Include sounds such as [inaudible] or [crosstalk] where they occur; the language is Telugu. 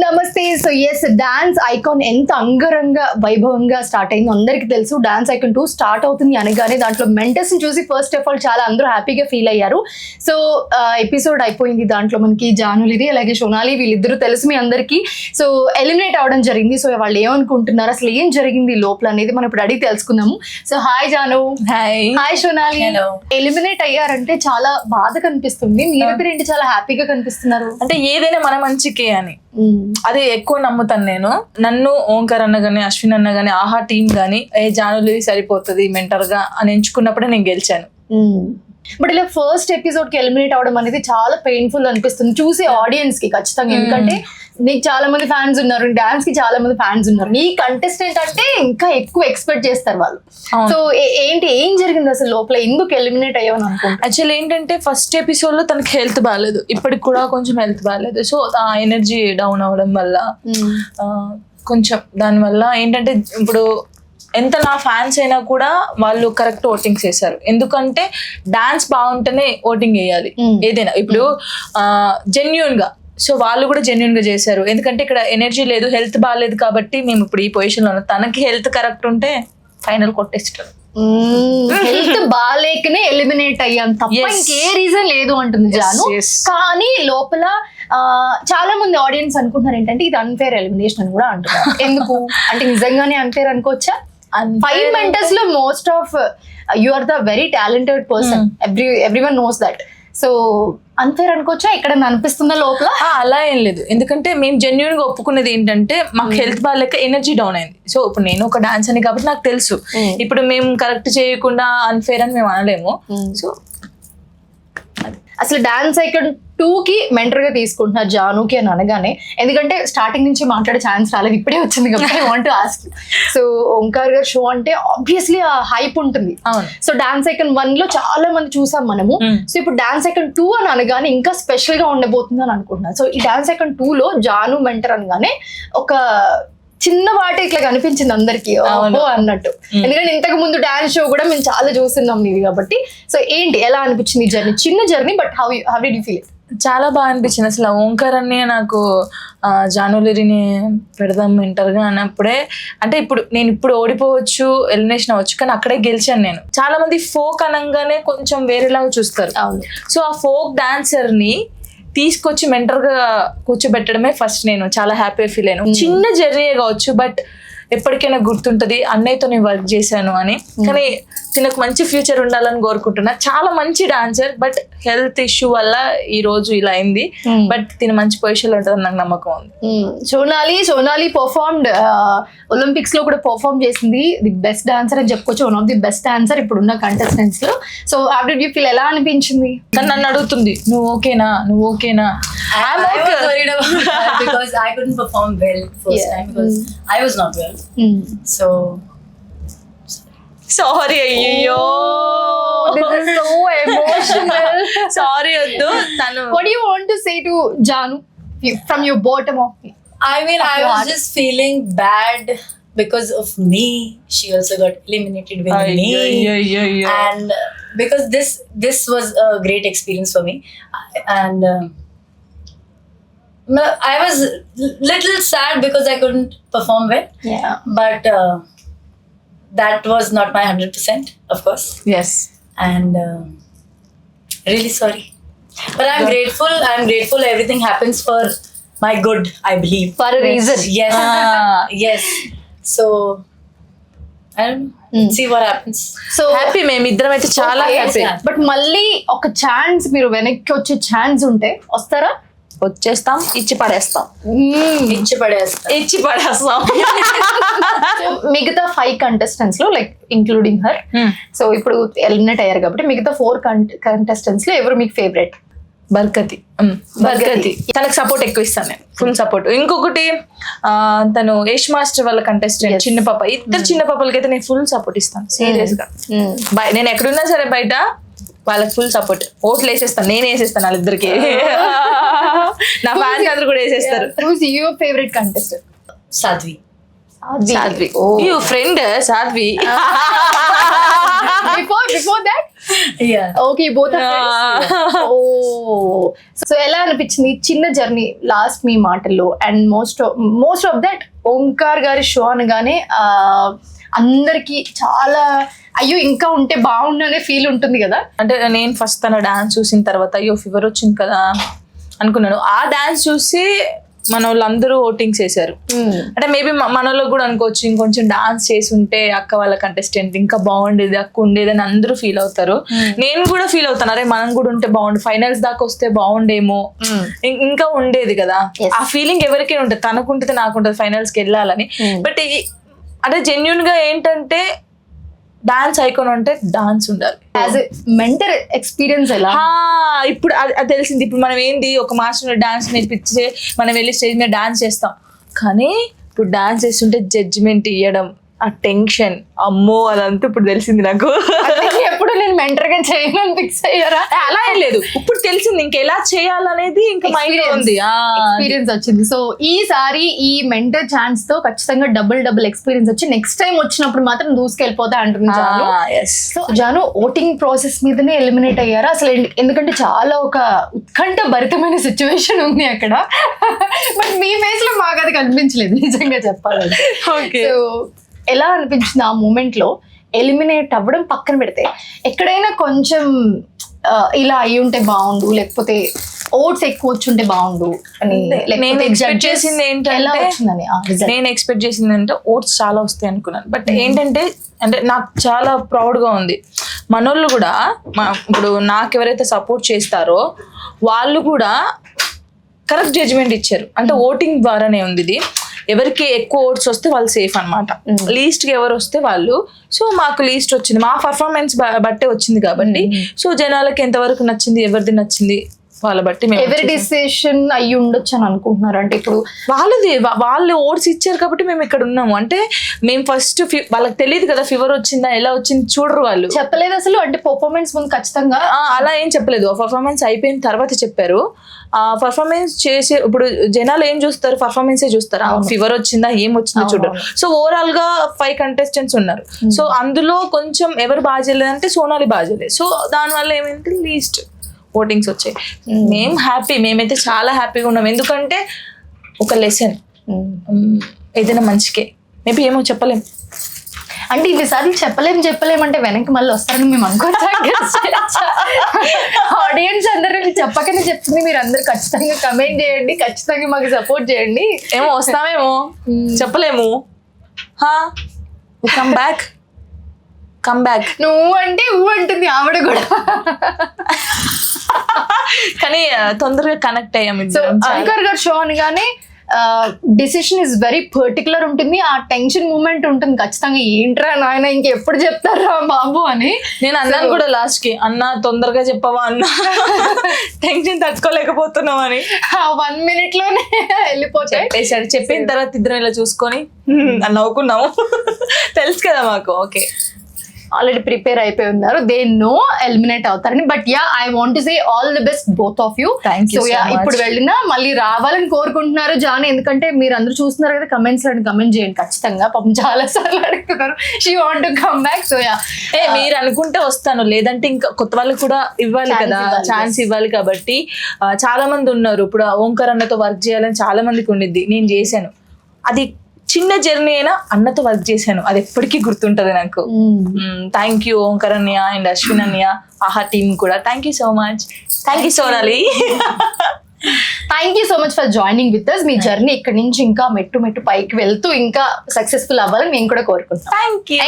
నమస్తే. సో ఎస్ డాన్స్ ఐకాన్ ఎంత అంగరంగ వైభవంగా స్టార్ట్ అయిందో అందరికీ తెలుసు. డాన్స్ ఐకాన్ టూ స్టార్ట్ అవుతుంది అనగానే దాంట్లో మెంటర్స్ని చూసి ఫస్ట్ ఆఫ్ ఆల్ చాలా అందరూ హ్యాపీగా ఫీల్ అయ్యారు. సో ఎపిసోడ్ అయిపోయింది దాంట్లో మనకి జానులిది అలాగే సోనాలి వీళ్ళిద్దరూ తెలుసు మీ అందరికీ. సో ఎలిమినేట్ అవడం జరిగింది. సో వాళ్ళు ఏమనుకుంటున్నారు? అసలు ఏం జరిగింది? లోపల అనేది మనం ఇప్పుడు అడిగి తెలుసుకుందాము. So hi Janu. Hi hi Sonali. Eliminate అయ్యారంటే చాలా బాధ కనిపిస్తుంది. మీరిద్దరు ఏంటి చాలా హ్యాపీగా కనిపిస్తున్నారు? అంటే ఏదైనా మన మంచికే అని. అది ఎక్కువ నమ్ముతాను నేను. నన్ను ఓంకార్ అన్న గానీ అశ్విన్ అన్న గానీ ఆహా టీం గానీ ఏ జానులు సరిపోతుంది మెంటర్గా అని ఎంచుకున్నప్పుడే నేను గెలిచాను. బట్ ఇలా ఫస్ట్ ఎపిసోడ్కి ఎలిమినేట్ అవడం అనేది చాలా పెయిన్ఫుల్ అనిపిస్తుంది. చూసే ఆడియన్స్కి ఖచ్చితంగా. ఎందుకంటే నీకు చాలా మంది ఫ్యాన్స్ ఉన్నారు డాన్స్కి చాలా మంది ఫ్యాన్స్ ఉన్నారు. నీ కంటెస్టెంట్ అంటే ఇంకా ఎక్కువ ఎక్స్పెక్ట్ చేస్తారు వాళ్ళు. సో ఏంటి ఏం జరిగింది అసలు లోపల? ఎందుకు ఎలిమినేట్ అయ్యావని అనుకుంటా యాక్చువల్లీ ఏంటంటే ఫస్ట్ ఎపిసోడ్లో తనకి హెల్త్ బాగాలేదు ఇప్పటికి కూడా కొంచెం హెల్త్ బాగాలేదు సో ఆ ఎనర్జీ డౌన్ అవ్వడం వల్ల ఆ, కొంచెం దానివల్ల ఏంటంటే ఇప్పుడు ఎంత నా ఫ్యాన్స్ అయినా కూడా వాళ్ళు కరెక్ట్ ఓటింగ్స్ చేశారు. ఎందుకంటే డాన్స్ బాగుంటేనే ఓటింగ్ వేయాలి. Mm. ఏదైనా. ఇప్పుడు జెన్యున్గా సో వాళ్ళు కూడా జెన్యున్గా చేశారు. ఎందుకంటే ఇక్కడ ఎనర్జీ లేదు హెల్త్ బాగాలేదు కాబట్టి మేము ఇప్పుడు ఈ పొజిషన్లో ఉన్నాం. తనకి హెల్త్ కరెక్ట్ ఉంటే ఫైనల్ కొట్టేస్తారు. హెల్త్ బాగాలేకనే ఎలిమినేట్ అయ్యాం. తప్ప. ఇంకే రీజన్ లేదు అంటుంది జాను. కానీ లోపల చాలా మంది ఆడియన్స్ అనుకుంటున్నారు ఏంటంటే ఇది అన్ఫేర్ ఎలిమినేషన్ అని కూడా అంటున్నారు. [laughs] ఎందుకు? అంటే నిజంగానే అన్ఫేర్ అనుకోవచ్చా? Five మెంటర్స్లో most of you are the very talented person every every one knows that so unfair అనుకోవచ్చా? ఎక్కడ అనిపిస్తుందా లోపల? అలా ఏం లేదు. ఎందుకంటే మేము జెన్యున్గా ఒప్పుకునేది ఏంటంటే మాకు హెల్త్ బాగాలేక ఎనర్జీ డౌన్ అయింది. సో ఇప్పుడు నేను ఒక డాన్స్ అని కాబట్టి నాకు తెలుసు. ఇప్పుడు మేము కరెక్ట్ చేయకుండా అన్ఫేర్ అని మేము అనలేము. సో అసలు డాన్స్ ఐకన్ టూ కి మెంటర్గా తీసుకుంటున్నారు జానుకి అని అనగానే. ఎందుకంటే స్టార్టింగ్ నుంచి మాట్లాడే ఛాన్స్ రాలేదు ఇప్పుడే వచ్చింది కాబట్టి వాంట్ ఆస్క్ సో ఓంకార్ గారు షో అంటే ఆబ్వియస్లీ ఆ హైప్ ఉంటుంది. సో డాన్స్ ఐకన్ వన్లో చాలా మంది చూసాం మనము. సో ఇప్పుడు డాన్స్ ఐకన్ టూ అని అనగానే ఇంకా స్పెషల్గా ఉండబోతుంది అని అనుకుంటున్నాను. సో ఈ డాన్స్ ఐకన్ టూ లో జాను మెంటర్ అనగానే ఒక చిన్న వాటి ఇట్లా కనిపించింది అందరికి. అన్నట్టు. ఎందుకంటే ఇంతకు ముందు డాన్స్ షో కూడా మేము చాలా చూస్తున్నాం నీది కాబట్టి. సో ఏంటి ఎలా అనిపించింది జర్నీ చిన్న journey but how how did you feel చాలా బాగా అనిపించింది. అసలు ఓంకార్ అన్ని నాకు జానులిరిని పెడదాం మెంటర్గా అన్నప్పుడే. అంటే ఇప్పుడు నేను ఇప్పుడు ఓడిపోవచ్చు ఎలిమినేషన్ అవ్వచ్చు కానీ అక్కడే గెలిచాను నేను. చాలా మంది ఫోక్ అనగానే కొంచెం వేరేలాగా చూస్తారు. సో ఆ ఫోక్ డాన్సర్ని తీసుకొచ్చి మెంటర్గా కూర్చోబెట్టడమే ఫస్ట్ నేను. చాలా హ్యాపీ ఫీల్ అయ్యాను. చిన్న జర్నీ కావచ్చు బట్ ఎప్పటికైనా గుర్తుంటది అన్నయ్యతో నేను వర్క్ చేశాను అని. కానీ తినకు మంచి ఫ్యూచర్ ఉండాలని కోరుకుంటున్నా. చాలా మంచి డాన్సర్ బట్ హెల్త్ ఇష్యూ వల్ల ఈ రోజు ఇలా అయింది. బట్ తిన మంచి పొజిషన్లో ఉంటుందని నాకు నమ్మకం ఉంది. సోనాలి సోనాలి పర్ఫార్మ్డ్ ఒలింపిక్స్లో కూడా పర్ఫార్మ్ చేసింది ది బెస్ట్ డాన్సర్ అని చెప్పుకోవచ్చు. One of the best dancer ఇప్పుడున్న కంటెస్టెంట్స్లో. సో ఆఫ్టర్ యూ ఫీల్ ఎలా అనిపించింది? నన్ను అడుగుతుంది నువ్వు ఓకేనా నువ్వు ఓకేనా I'm I was okay. worried about [laughs] that because I couldn't perform well first Yeah. time because I was not well. So sorry అయ్యో [laughs] సారీ వద్దు తను what do you want to say to Janu You- from your bottom of I mean, I your was heart. just feeling bad because of me. She also got eliminated with me, అయ్యయ్యయ్యో. and uh, because this this was a great experience for me, and. Uh, no, I was l- little sad because I couldn't perform well, yeah but uh, that was not my hundred percent, of course. Yes and um really sorry but i'm grateful i'm grateful everything happens for my good i believe for a reason yes Ah. [laughs] yes so i don't know Mm. see what happens so happy మేము ఇద్దరం అయితే చాలా హ్యాపీ బట్ మళ్ళీ ఒక ఛాన్స్ మీరు వెనక్కి వచ్చే ఛాన్స్ ఉంటే వస్తారా వచ్చేస్తాం ఇచ్చి పడేస్తాం. ఇచ్చి పడేస్తా. ఇచ్చి పడేస్తాం. [laughs] మిగతా ఫైవ్ కంటెస్టెంట్స్లో లైక్ ఇంక్లూడింగ్ హర్ సో ఇప్పుడు ఎలిమినేట్ అయ్యారు కాబట్టి మిగతా ఫోర్ కంటెస్టెంట్స్లో ఎవరు మీకు ఫేవరెట్ బర్కతి. బర్కతి. తనకు సపోర్ట్ ఎక్కువ ఇస్తాను నేను. ఫుల్ సపోర్ట్ ఇంకొకటి ఆ, తను యష్ మాస్టర్ వాళ్ళ కంటెస్టెంట్. చిన్న పాప. ఇద్దరు చిన్న పాపలకి అయితే నేను ఫుల్ సపోర్ట్ ఇస్తాను. సీరియస్గా నేను ఎక్కడున్నా సరే బయట వాళ్ళకి ఫుల్ సపోర్ట్ ఓట్లు వేసేస్తాను నేను వేసేస్తాను వాళ్ళిద్దరికి. [laughs] నా ఫ్యాన్స్ అందరు కూడా వేసేస్తారు. Your favourite contestant sadhvi Sadhvi. You friend Sadhvi. Before before that. Okay both oh so [laughs] ఎలా అనిపించింది చిన్న జర్నీ లాస్ట్ మీ మాటల్లో? And most most of that Omkar గారి షో అనగానే ఆ, అందరికి చాలా అయ్యో ఇంకా ఉంటే బాగుండు అనే ఫీల్ ఉంటుంది కదా. అంటే నేను ఫస్ట్ తన డాన్స్ చూసిన తర్వాత అయ్యో ఫీవర్ వచ్చింది కదా అనుకున్నాను. ఆ డాన్స్ చూసి మన వాళ్ళందరూ ఓటింగ్స్ వేశారు అంటే మేబీ మనలో కూడా అనుకోవచ్చు ఇంకొంచెం డాన్స్ చేసి ఉంటే అక్క వాళ్ళ కంటెస్టెంట్ ఇంకా బాగుండేది అక్క ఉండేది అని అందరూ ఫీల్ అవుతారు. నేను కూడా ఫీల్ అవుతాను. అరే మనం కూడా ఉంటే బాగుండు ఫైనల్స్ దాకా వస్తే బాగుండేమో. ఇంకా ఉండేది కదా. ఆ ఫీలింగ్ ఎవరికైనా ఉంటుంది. తనకుంటుంది నాకుంటుంది ఫైనల్స్కి వెళ్ళాలని. బట్ అంటే జెన్యున్గా ఏంటంటే డాన్స్ ఐకాన్ అంటే డాన్స్ ఉండాలి. యాజ్ మెంటర్ ఎక్స్పీరియన్స్ ఎలా? ఇప్పుడు అది అది తెలిసింది. ఇప్పుడు మనం ఏంది ఒక మాస్టర్ డాన్స్ నేర్పించే మనం వెళ్ళి స్టేజ్ మీద డాన్స్ చేస్తాం. కానీ ఇప్పుడు డాన్స్ చేస్తుంటే జడ్జిమెంట్ ఇవ్వడం ఆ టెన్షన్ అమ్మో అదంతా ఇప్పుడు తెలిసింది నాకు. ఎప్పుడు నేను మెంటర్గా చేయను ఫిక్స్ అయ్యారా? అలా ఏం లేదు. ఇప్పుడు తెలిసింది ఇంకా ఎలా చేయాలనేది ఇంకా మైండ్లో ఉంది. ఎక్స్పీరియన్స్ వచ్చింది. సో ఈసారి ఈ మెంటర్ ఛాన్స్తో ఖచ్చితంగా డబుల్ డబుల్ ఎక్స్పీరియన్స్ వచ్చి నెక్స్ట్ టైం వచ్చినప్పుడు మాత్రం దూసుకెళ్ళిపోతా yes. So Janu voting process మీదనే ఎలిమినేట్ అయ్యారా? అసలు ఎందు- ఎందుకంటే చాలా ఒక ఉత్కంఠ భరితమైన సిచ్యువేషన్ ఉంది అక్కడ. బట్ మీ ఫేస్లో మాకు అది కనిపించలేదు నిజంగా చెప్పాలంటే. ఎలా అనిపించింది ఆ మూమెంట్లో? ఎలిమినేట్ అవ్వడం పక్కన పెడితే ఎక్కడైనా కొంచెం ఇలా అయి ఉంటే బాగుండు లేకపోతే ఓట్స్ ఎక్కువ వచ్చుంటే బాగుండు అని నేను judges చేసింది ఏంటంటే-? నేను ఎక్స్పెక్ట్ చేసింది అంటే ఓట్స్ చాలా వస్తాయి అనుకున్నాను. బట్ ఏంటంటే అంటే నాకు చాలా proud గా ఉంది. మనోళ్ళు కూడా ఇప్పుడు నాకు ఎవరైతే సపోర్ట్ చేస్తారో వాళ్ళు కూడా కరెక్ట్ జడ్జ్మెంట్ ఇచ్చారు. అంటే ఓటింగ్ ద్వారానే ఉంది ఇది. ఎవరికి ఎక్కువ ఓట్స్ వస్తే వాళ్ళు సేఫ్ అనమాట లీస్ట్ ఎవరు వస్తే వాళ్ళు. సో మాకు లీస్ట్ వచ్చింది. మా పర్ఫార్మెన్స్ బట్టే వచ్చింది కాబట్టి. సో జనాలకి ఎంతవరకు నచ్చింది ఎవరిది నచ్చింది? వాళ్ళ బట్టి మేము ఎవరి డిసిషన్ అయ్యి ఉండొచ్చు అని అనుకుంటున్నారు. అంటే ఇప్పుడు వాళ్ళది వాళ్ళు ఓట్స్ ఇచ్చారు కాబట్టి మేము ఇక్కడ ఉన్నాము. అంటే మేము ఫస్ట్ వాళ్ళకి తెలియదు కదా ఫీవర్ వచ్చిందా ఎలా వచ్చింది చూడరు వాళ్ళు. చెప్పలేదు అసలు. అంటే పర్ఫార్మెన్స్ ముందు ఖచ్చితంగా అలా ఏం చెప్పలేదు. పర్ఫార్మెన్స్ అయిపోయిన తర్వాత చెప్పారు. ఆ పర్ఫార్మెన్స్ చేసే ఇప్పుడు జనాలు ఏం చూస్తారు? పర్ఫార్మెన్సే చూస్తారు? ఫీవర్ వచ్చిందా ఏం వచ్చిందో చూడరు. సో ఓవరాల్గా ఫైవ్ కంటెస్టెంట్స్ ఉన్నారు. సో అందులో కొంచెం ఎవరు బాగా చేయలేదంటే సోనాలి బాగా చేయలేదు సో దానివల్ల ఏమైంది? లీస్ట్ ఓటింగ్స్ వచ్చాయి. మేము హ్యాపీ మేమైతే చాలా హ్యాపీగా ఉన్నాం. ఎందుకంటే ఒక లెసన్ మ్మ్. ఏదైనా మంచికే. మేబీ ఏమో చెప్పలేం. అంటే ఇన్నిసార్లు చెప్పలేం చెప్పలేం అంటే వెనక్కి మళ్ళీ వస్తారని మేము అనుకోవచ్చా ఆడియన్స్ అందరూ చెప్పకనే చెప్తుంది. మీరు అందరు ఖచ్చితంగా కమెంట్ చేయండి. ఖచ్చితంగా మాకు సపోర్ట్ చేయండి. ఏమో వస్తామేమో. చెప్పలేము. హా కమ్ బ్యాక్ కమ్ బ్యాక్ నువ్వు అంటే ఊ అంటుంది ఆవిడ కూడా. కానీ తొందరగా కనెక్ట్ అయ్యాం సో ఇద్దరం. చాలా. అంకర్ గారు షో అనగానే డిసిషన్ ఇస్ వెరీ పర్టికులర్ ఉంటుంది. ఆ టెన్షన్ మూమెంట్ ఉంటుంది. ఖచ్చితంగా ఏంట్రా నాయన ఇంకెప్పుడు చెప్తారా బాబు అని. నేను అన్నాను కూడా లాస్ట్కి అన్న తొందరగా చెప్పవా అన్న? టెన్షన్ తట్టుకోలేకపోతున్నాం అని ఆ వన్ మినిట్లోనే వెళ్ళిపోతాయి. చెప్పిన తర్వాత ఇద్దరం ఇలా చూసుకొని అని నవ్వుకున్నాము. [laughs] తెలుసు కదా మాకు. ఓకే ఆల్రెడీ ప్రిపేర్ అయిపోయి ఉన్నారు. దే నో ఎలిమినేట్ అవుతారని. But ya I want say all the best both of you so ya. ఇప్పుడు వెళ్ళినా మళ్ళీ రావాలని కోరుకుంటున్నారు జాన్. ఎందుకంటే మీరు అందరూ చూస్తున్నారు కదా కమెంట్స్లో కమెంట్ చేయండి. ఖచ్చితంగా. పాపం చాలా సార్లు అడుగుతున్నారు. She want to come back so ya ఏ మీరు అనుకుంటే వస్తాను. లేదంటే ఇంకా కొత్త వాళ్ళకి కూడా ఇవ్వాలి కదా. ఛాన్స్ ఇవ్వాలి కాబట్టి చాలా మంది ఉన్నారు. ఇప్పుడు ఓంకార్ అన్నతో వర్క్ చేయాలని చాలా మందికి ఉండిద్ది. నేను చేశాను. అది చిన్న జర్నీ అయినా అన్నతో వర్క్ చేశాను. అది ఎప్పటికీ గుర్తుంటది నాకు. థ్యాంక్ యూ ఓంకార్ అన్నయ్య అండ్ అశ్విన్ అన్నయ్య ఆహా టీమ్ కూడా. Thank you so much thank you Sonali. Thank you so much for joining with us me journey ఇక్కడ నుంచి ఇంకా మెట్టు మెట్టు పైకి వెళ్తూ ఇంకా సక్సెస్ఫుల్ అవ్వాలని మేము కూడా you. Thank you